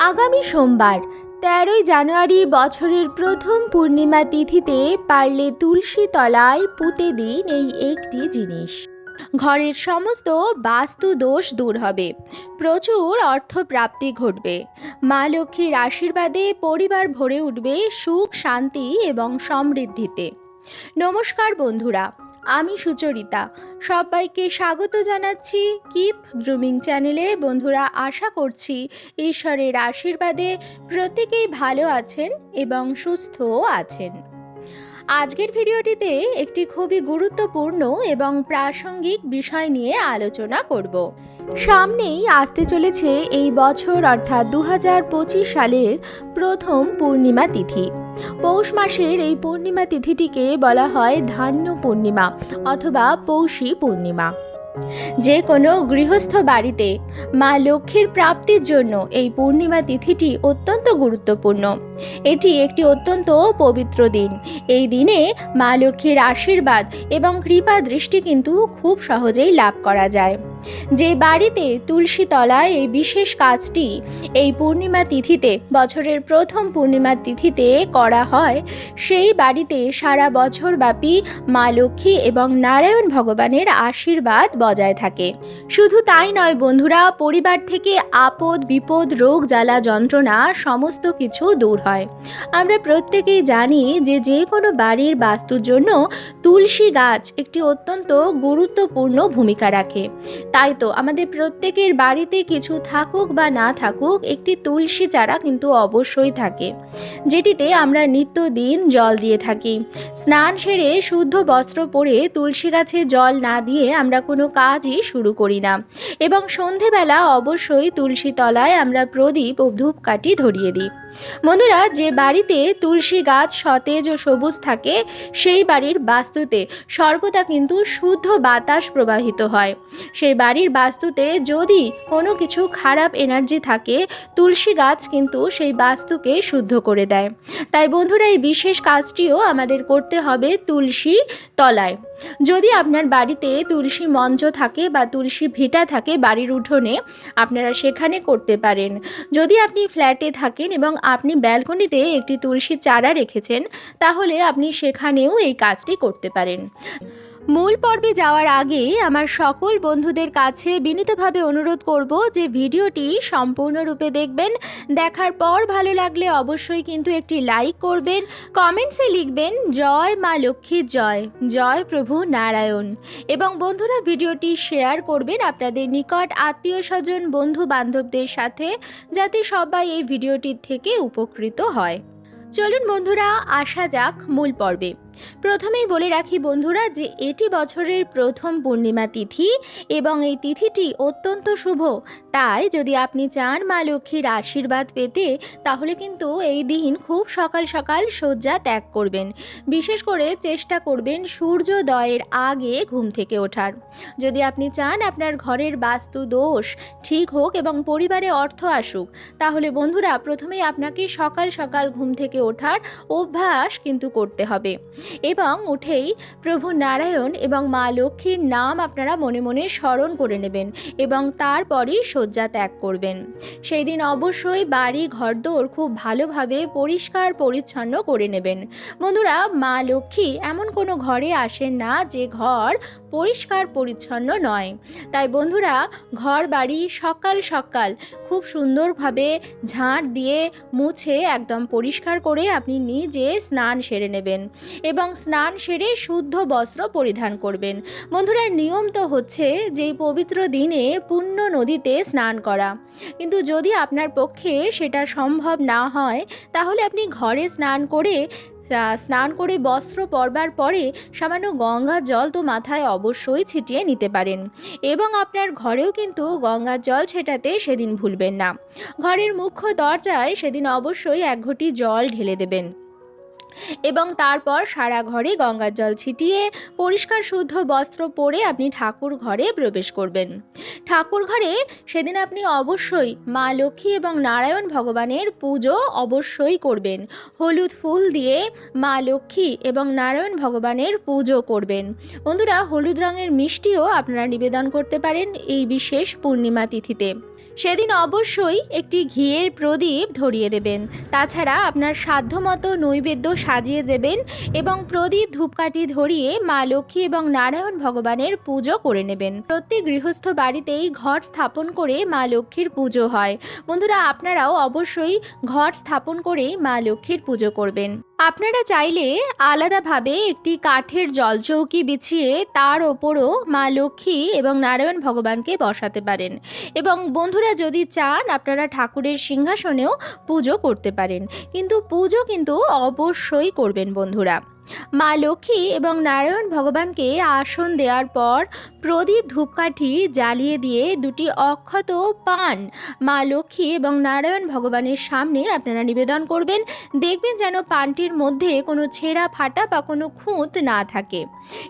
আগামী সোমবার, তেরোই জানুয়ারি বছরের প্রথম পূর্ণিমা তিথিতে পারলে তুলসী তলায় পুঁতে দিন এই একটি জিনিস। ঘরের সমস্ত বাস্তু দোষ দূর হবে। প্রচুর অর্থপ্রাপ্তি ঘটবে। মা লক্ষ্মীর আশীর্বাদে পরিবার ভরে উঠবে সুখ, শান্তি এবং সমৃদ্ধিতে। নমস্কার বন্ধুরা আমি সুচরিতা। সবাইকে স্বাগত জানাচ্ছি কিপ গ্রুমিং চ্যানেলে। বন্ধুরা, আশা করছি ঈশ্বরের আশীর্বাদে প্রত্যেকেই ভালো আছেন এবং সুস্থও আছেন। আজকের ভিডিওটিতে একটি খুবই গুরুত্বপূর্ণ এবং প্রাসঙ্গিক বিষয় নিয়ে আলোচনা করব। সামনেই আসতে চলেছে এই বছর, অর্থাৎ দু হাজার পঁচিশ সালের প্রথম পূর্ণিমা তিথি। পৌষ মাসের এই পূর্ণিমা তিথিটিকে বলা হয় ধান্য পূর্ণিমা অথবা পৌষী পূর্ণিমা। যে কোনো গৃহস্থ বাড়িতে মা লক্ষ্মীর প্রাপ্তির জন্য এই পূর্ণিমা তিথিটি অত্যন্ত গুরুত্বপূর্ণ। এটি একটি অত্যন্ত পবিত্র দিন। এই দিনে মা লক্ষ্মীর আশীর্বাদ এবং কৃপা দৃষ্টি কিন্তু খুব সহজেই লাভ করা যায়। যে বাড়িতে তুলসী তলায় এই বিশেষ কাজটি এই পূর্ণিমা তিথিতে, বছরের প্রথম পূর্ণিমা তিথিতে করা হয়, সেই বাড়িতে সারা বছর ব্যাপী মা লক্ষ্মী এবং নারায়ণ ভগবানের আশীর্বাদ বজায় থাকে। শুধু তাই নয় বন্ধুরা, পরিবার থেকে আপদ, বিপদ, রোগ, জ্বালা, যন্ত্রণা সমস্ত কিছু দূর হয়। আমরা প্রত্যেকেই জানি যে যে কোনো বাড়ির বাস্তুর জন্য তুলসী গাছ একটি অত্যন্ত গুরুত্বপূর্ণ ভূমিকা রাখে। তাই তো আমাদের প্রত্যেকের বাড়িতে কিছু থাকুক বা না থাকুক, একটি তুলসী চারা কিন্তু অবশ্যই থাকে, যেটিতে আমরা নিত্যদিন জল দিয়ে থাকি। স্নান সেরে শুদ্ধ বস্ত্র পরে তুলসী গাছে জল না দিয়ে আমরা কোনো কাজই শুরু করি না। এবং সন্ধেবেলা অবশ্যই তুলসী তলায় আমরা প্রদীপ ও ধূপকাঠি ধরিয়ে দিই। বন্ধুরা, যে বাড়িতে তুলসী গাছ সতেজ ও সবুজ থাকে, সেই বাড়ির বাস্তুতে সর্বদা কিন্তু শুদ্ধ বাতাস প্রবাহিত হয়। সেই বাড়ির বাস্তুতে যদি কোনো কিছু খারাপ এনার্জি থাকে, তুলসী গাছ কিন্তু সেই বাস্তুকে শুদ্ধ করে দেয়। তাই বন্ধুরা, এই বিশেষ কাজটিও আমাদের করতে হবে তুলসী তলায়। যদি আপনার বাড়িতে তুলসী মঞ্চ থাকে বা তুলসী ভিটা থাকে বাড়ির উঠোনে, আপনারা সেখানে করতে পারেন। যদি আপনি ফ্ল্যাটে থাকেন এবং আপনি ব্যালকনিতে একটি তুলসী চারা রেখেছেন, তাহলে আপনি সেখানেও এই কাজটি করতে পারেন। মূল পর্বে যাওয়ার আগে আমার সকল বন্ধুদের কাছে বিনীতভাবে অনুরোধ করব যে ভিডিওটি সম্পূর্ণরূপে দেখবেন। দেখার পর ভালো লাগলে অবশ্যই কিন্তু একটি লাইক করবেন, কমেন্টসে লিখবেন, জয় মা লক্ষ্মীর জয় জয় প্রভু নারায়ণ। এবং বন্ধুরা ভিডিওটি শেয়ার করবেন আপনাদের নিকট আত্মীয় স্বজন বন্ধু বান্ধবদের সাথে, যাতে সবাই এই ভিডিওটির থেকে উপকৃত হয়। চলুন বন্ধুরা, আসা যাক মূল পর্বে। প্রথমেই বলে রাখি বন্ধুরা যে এটি বছরের প্রথম পূর্ণিমা তিথি এবং এই তিথিটি অত্যন্ত শুভ। তাই যদি আপনি চান মা লক্ষ্মীর আশীর্বাদ পেতে, তাহলে কিন্তু এই দিন খুব সকাল সকাল শয্যা ত্যাগ করবেন। বিশেষ করে চেষ্টা করবেন সূর্যোদয়ের আগে ঘুম থেকে ওঠার। যদি আপনি চান আপনার ঘরের বাস্তু দোষ ঠিক হোক এবং পরিবারে অর্থ আসুক, তাহলে বন্ধুরা প্রথমেই আপনাকে সকাল সকাল ঘুম থেকে ওঠার অভ্যাস কিন্তু করতে হবে। এবং উঠেই প্রভু নারায়ণ এবং মা লক্ষ্মীর নাম আপনারা মনে মনে স্মরণ করে নেবেন এবং তারপরই শয্যা ত্যাগ করবেন। সেই দিন অবশ্যই বাড়ি ঘরদোর খুব ভালোভাবে পরিষ্কার পরিচ্ছন্ন করে নেবেন। বন্ধুরা, মা লক্ষ্মী এমন কোনো ঘরে আসেন না যে ঘর পরিষ্কার পরিচ্ছন্ন নয়। তাই বন্ধুরা ঘর বাড়ি সকাল সকাল খুব সুন্দরভাবে ঝাঁট দিয়ে মুছে একদম পরিষ্কার করে আপনি নিজে স্নান সেরে নেবেন এবং স্নান সেরে শুদ্ধ বস্ত্র পরিধান করবেন। বন্ধুরা, নিয়ম তো হচ্ছে যে পবিত্র দিনে পুণ্য নদীতে স্নান করা। কিন্তু যদি আপনার পক্ষে সেটা সম্ভব না হয়, তাহলে আপনি ঘরে স্নান করে স্নান করে বস্ত্র পরবার পরে সামান্য গঙ্গার জল তো মাথায় অবশ্যই ছিটিয়ে নিতে পারেন। এবং আপনার ঘরেও কিন্তু গঙ্গার জল ছেটাতে সেদিন ভুলবেন না। ঘরের মুখ্য দরজায় সেদিন অবশ্যই এক ঘটি জল ঢেলে দেবেন। এবং তারপর সারা ঘরে গঙ্গার জল ছিটিয়ে পরিষ্কার শুদ্ধ বস্ত্র পরে আপনি ঠাকুর ঘরে প্রবেশ করবেন। ঠাকুর ঘরে সেদিন আপনি অবশ্যই মা লক্ষ্মী এবং নারায়ণ ভগবানের পুজো অবশ্যই করবেন। হলুদ ফুল দিয়ে মা লক্ষ্মী এবং নারায়ণ ভগবানের পুজো করবেন। বন্ধুরা, হলুদ রঙের মিষ্টিও আপনারা নিবেদন করতে পারেন এই বিশেষ পূর্ণিমা তিথিতে। সেদিন অবশ্যই একটি ঘিয়ের প্রদীপ ধরিয়ে দেবেন। তাছাড়া আপনার সাধ্যমতো নৈবেদ্য সাজিয়ে দেবেন এবং প্রদীপ ধূপকাঠি ধরিয়ে মা লক্ষ্মী এবং নারায়ণ ভগবানের পুজো করে নেবেন। প্রত্যেক গৃহস্থ বাড়িতেই ঘট স্থাপন করে মা লক্ষ্মীর পুজো হয়। বন্ধুরা, আপনারাও অবশ্যই ঘট স্থাপন করে মা লক্ষ্মীর পুজো করবেন। আপনারা চাইলে আলাদাভাবে একটি কাঠের জলচৌকি বিছিয়ে তার ওপরও মা লক্ষ্মী এবং নারায়ণ ভগবানকে বসাতে পারেন। এবং বন্ধুরা যদি চান, আপনারা ঠাকুরের সিংহাসনেও পুজো করতে পারেন। কিন্তু পুজো কিন্তু অবশ্যই করবেন বন্ধুরা। মা লক্ষ্মী এবং নারায়ণ ভগবানকে আসন দেওয়ার পর প্রদীপ ধূপকাঠি জ্বালিয়ে দিয়ে দুটি অক্ষত পান। মা লক্ষ্মী এবং নারায়ণ ভগবানের সামনে আপনারা নিবেদন করবেন। দেখবেন যেন পানটির মধ্যে কোনো ছেঁড়া ফাটা বা কোনো খুঁত না থাকে।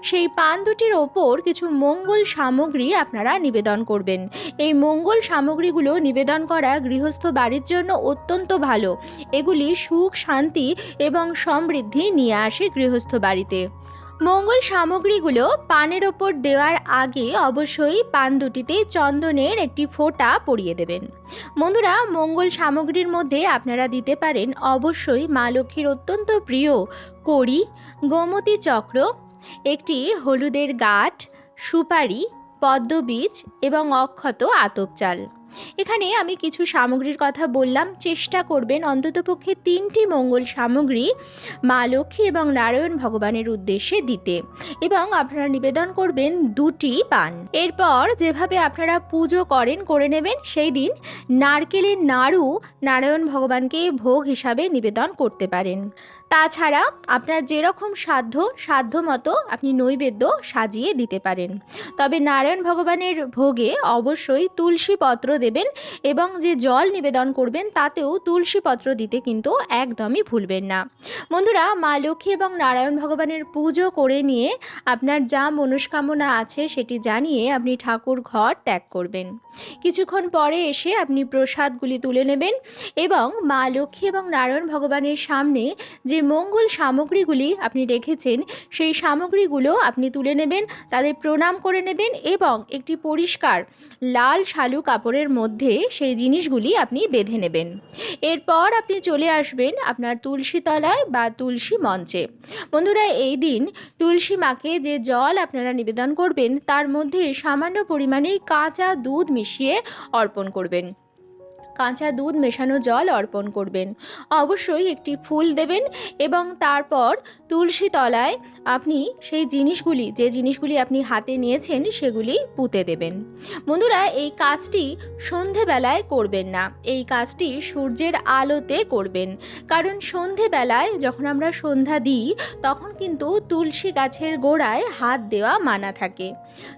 সেই পান দুটির ওপর কিছু মঙ্গল সামগ্রী আপনারা নিবেদন করবেন। এই মঙ্গল সামগ্রীগুলো নিবেদন করা গৃহস্থ বাড়ির জন্য অত্যন্ত ভালো। এগুলি সুখ, শান্তি এবং সমৃদ্ধি নিয়ে আসে গৃহস্থ বাড়িতে। মঙ্গল সামগ্রীগুলো পানের ওপর দেওয়ার আগে অবশ্যই পান দুটিতে চন্দনের একটি ফোঁটা পরিয়ে দেবেন। বন্ধুরা, মঙ্গল সামগ্রীর মধ্যে আপনারা দিতে পারেন অবশ্যই মা লক্ষ্মীর অত্যন্ত প্রিয় কড়ি, গোমতী চক্র, একটি হলুদের গাঠ সুপারি পদ্মবীজ এবং অক্ষত আতপ চাল। এখানে আমি কিছু সামগ্রীর কথা বললাম। চেষ্টা করবেন অন্ততপক্ষে তিনটি মঙ্গল সামগ্রী মা লক্ষ্মী এবং নারায়ণ ভগবানের উদ্দেশ্যে দিতে। এবং আপনারা নিবেদন করবেন দুটি পান। এরপর যেভাবে আপনারা পুজো করেন, করে নেবেন, সেই দিন নারকেলের নাড়ু নারায়ণ ভগবানকে ভোগ হিসাবে নিবেদন করতে পারেন। তাছাড়া আপনার যেরকম সাধ্য সাধ্য মতো আপনি নৈবেদ্য সাজিয়ে দিতে পারেন। তবে নারায়ণ ভগবানের ভোগে অবশ্যই তুলসী পত্র দেবেন এবং যে জল নিবেদন করবেন তাতেও তুলসী পত্র দিতে কিন্তু একদমই ভুলবেন না। বন্ধুরা, মা লক্ষ্মী এবং নারায়ণ ভগবানের পুজো করে নিয়ে আপনার যা মনস্কামনা আছে সেটি জানিয়ে আপনি ঠাকুর ঘর ত্যাগ করবেন। কিছুক্ষণ পরে এসে আপনি প্রসাদগুলি তুলে নেবেন এবং মা লক্ষ্মী এবং নারায়ণ ভগবানের সামনে যে মঙ্গল সামগ্রীগুলি আপনি রেখেছেন, সেই সামগ্রীগুলো আপনি তুলে নেবেন, তাদের প্রণাম করে নেবেন এবং একটি পরিষ্কার লাল শালু কাপড়ের মধ্যে সেই জিনিসগুলি আপনি বেঁধে নেবেন। এরপর আপনি চলে আসবেন আপনার তুলসী তলায় বা তুলসী মঞ্চে। বন্ধুরা, এই দিন তুলসী মাকে যে জল আপনারা নিবেদন করবেন, তার মধ্যে সামান্য পরিমাণে কাঁচা দুধ মিশিয়ে অর্পণ করবেন। কাঁচা দুধ মেশানো জল অর্পণ করবেন। অবশ্যই একটি ফুল দেবেন এবং তারপর তুলসী তলায় আপনি সেই জিনিসগুলি, যে জিনিসগুলি আপনি হাতে নিয়েছেন সেগুলি পুঁতে দেবেন। বন্ধুরা, এই কাজটি সন্ধেবেলায় করবেন না। এই কাজটি সূর্যের আলোতে করবেন। কারণ সন্ধেবেলায় যখন আমরা সন্ধ্যা দিই, তখন কিন্তু তুলসী গাছের গোড়ায় হাত দেওয়া মানা থাকে।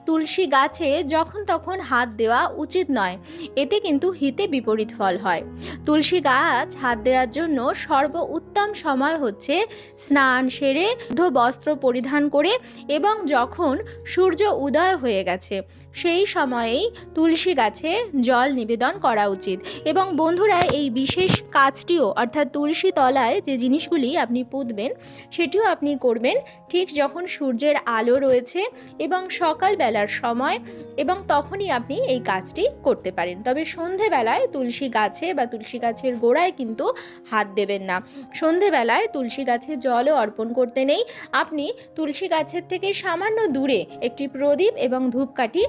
তুলসী গাছে যখন তখন হাত দেওয়া উচিত নয়, এতে কিন্তু হিতে বিপরীত ফল হয়। তুলসী গাছ হাত দেওয়ার জন্য সর্ব উত্তম সময় হচ্ছে স্নান সেরে বস্ত্র পরিধান করে এবং যখন সূর্য উদয় হয়ে গেছে সেই সময়েই তুলসী গাছে জল নিবেদন করা উচিত। এবং বন্ধুরা, এই বিশেষ কাজটিও, অর্থাৎ তুলসী তলায় যে জিনিসগুলি আপনি পুঁতবেন, সেটিও আপনি করবেন ঠিক যখন সূর্যের আলো রয়েছে এবং সকালবেলার সময় এবং তখনই আপনি এই কাজটি করতে পারেন। তবে সন্ধেবেলায় তুলসী গাছে বা তুলসী গাছের গোড়ায় কিন্তু হাত দেবেন না। সন্ধেবেলায় তুলসী গাছে জলও অর্পণ করতে নেই। আপনি তুলসী গাছের থেকে সামান্য দূরে একটি প্রদীপ এবং ধূপকাঠি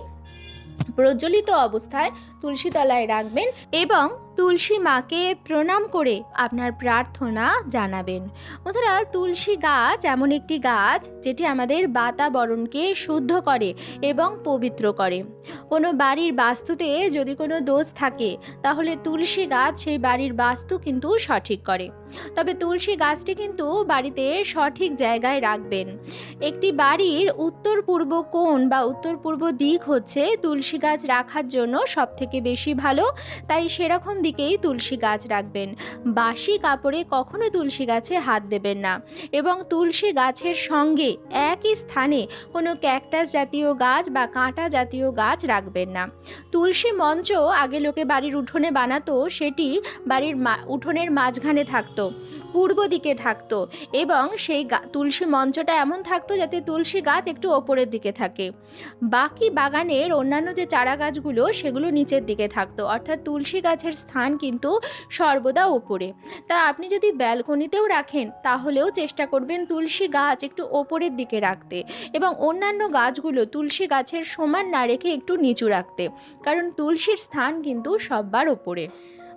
প্রজ্বলিত অবস্থায় তুলসী তলায় রাখবেন এবং তুলসী মাকে প্রণাম করে আপনার প্রার্থনা জানাবেন। বন্ধুরা, তুলসী গাছ এমন একটি গাছ যেটি আমাদের বাতাবরণকে শুদ্ধ করে এবং পবিত্র করে। কোনো বাড়ির বাস্তুতে যদি কোনো দোষ থাকে, তাহলে তুলসী গাছ সেই বাড়ির বাস্তু কিন্তু সঠিক করে। তবে তুলসী গাছটি কিন্তু বাড়িতে সঠিক জায়গায় রাখবেন। একটি বাড়ির উত্তর পূর্ব কোণ বা উত্তর পূর্ব দিক হচ্ছে তুলসী গাছ রাখার জন্য সবথেকে বেশি ভালো। তাই সেরকম দিকেই তুলসী গাছ রাখবেন। বাসি কাপড়ে কখনো তুলসী গাছে হাত দেবেন না। এবং তুলসী গাছের সঙ্গে একই স্থানে কোনো ক্যাকটাস জাতীয় গাছ বা কাঁটা জাতীয় গাছ রাখবেন না। তুলসী মঞ্চ আগে লোকে বাড়ির উঠোনে বানাতো, সেটি বাড়ির উঠোনের মাঝখানে থাকতো। পূর্ব দিকে থাকতো এবং সেই তুলসী মঞ্চটা এমন থাকতো যাতে তুলসী গাছ একটু ওপরের দিকে থাকে। বাকি বাগানের অন্যান্য যে চারা গাছগুলো, সেগুলো নিচের দিকে থাকতো। অর্থাৎ তুলসী গাছের স্থান কিন্তু সর্বদা ওপরে। তা আপনি যদি ব্যালকনিতেও রাখেন, তাহলেও চেষ্টা করবেন তুলসী গাছ একটু ওপরের দিকে রাখতে এবং অন্যান্য গাছগুলো তুলসী গাছের সমান না রেখে একটু নিচু রাখতে। কারণ তুলসীর স্থান কিন্তু সববার ওপরে।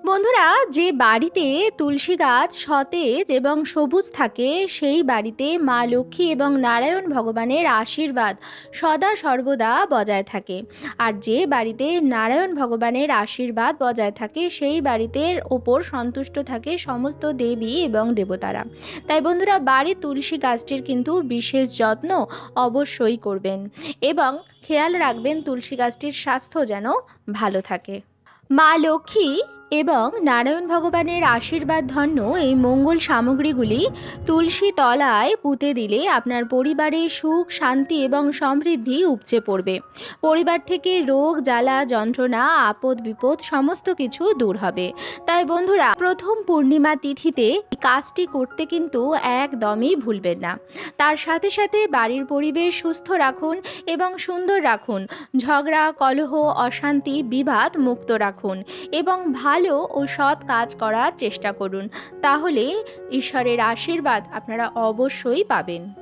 বন্ধুরা, যে বাড়িতে তুলসী গাছ সতেজ এবং সবুজ থাকে, সেই বাড়িতে মা লক্ষ্মী এবং নারায়ণ ভগবানের আশীর্বাদ সদা সর্বদা বজায় থাকে। আর যে বাড়িতে নারায়ণ ভগবানের আশীর্বাদ বজায় থাকে, সেই বাড়িতে ওপর সন্তুষ্ট থাকে সমস্ত দেবী এবং দেবতারা। তাই বন্ধুরা, বাড়ির তুলসী গাছটির কিন্তু বিশেষ যত্ন অবশ্যই করবেন এবং খেয়াল রাখবেন তুলসী গাছটির স্বাস্থ্য যেন ভালো থাকে। মা লক্ষ্মী এবং নারায়ণ ভগবানের আশীর্বাদ, ধন্য এই মঙ্গল সামগ্রীগুলি তুলসী তলায় পুঁতে দিলে আপনার পরিবারে সুখ, শান্তি এবং সমৃদ্ধি উপচে পড়বে। পরিবার থেকে রোগ, জ্বালা, যন্ত্রণা, আপদ, বিপদ সমস্ত কিছু দূর হবে। তাই বন্ধুরা, প্রথম পূর্ণিমা তিথিতে কাজটি করতে কিন্তু একদমই ভুলবেন না। তার সাথে সাথে বাড়ির পরিবেশ সুস্থ রাখুন এবং সুন্দর রাখুন। ঝগড়া, কলহ, অশান্তি, বিবাদ মুক্ত রাখুন এবং ভালো ও সৎ কাজ করার চেষ্টা করুন। তাহলে ঈশ্বরের আশীর্বাদ আপনারা অবশ্যই পাবেন।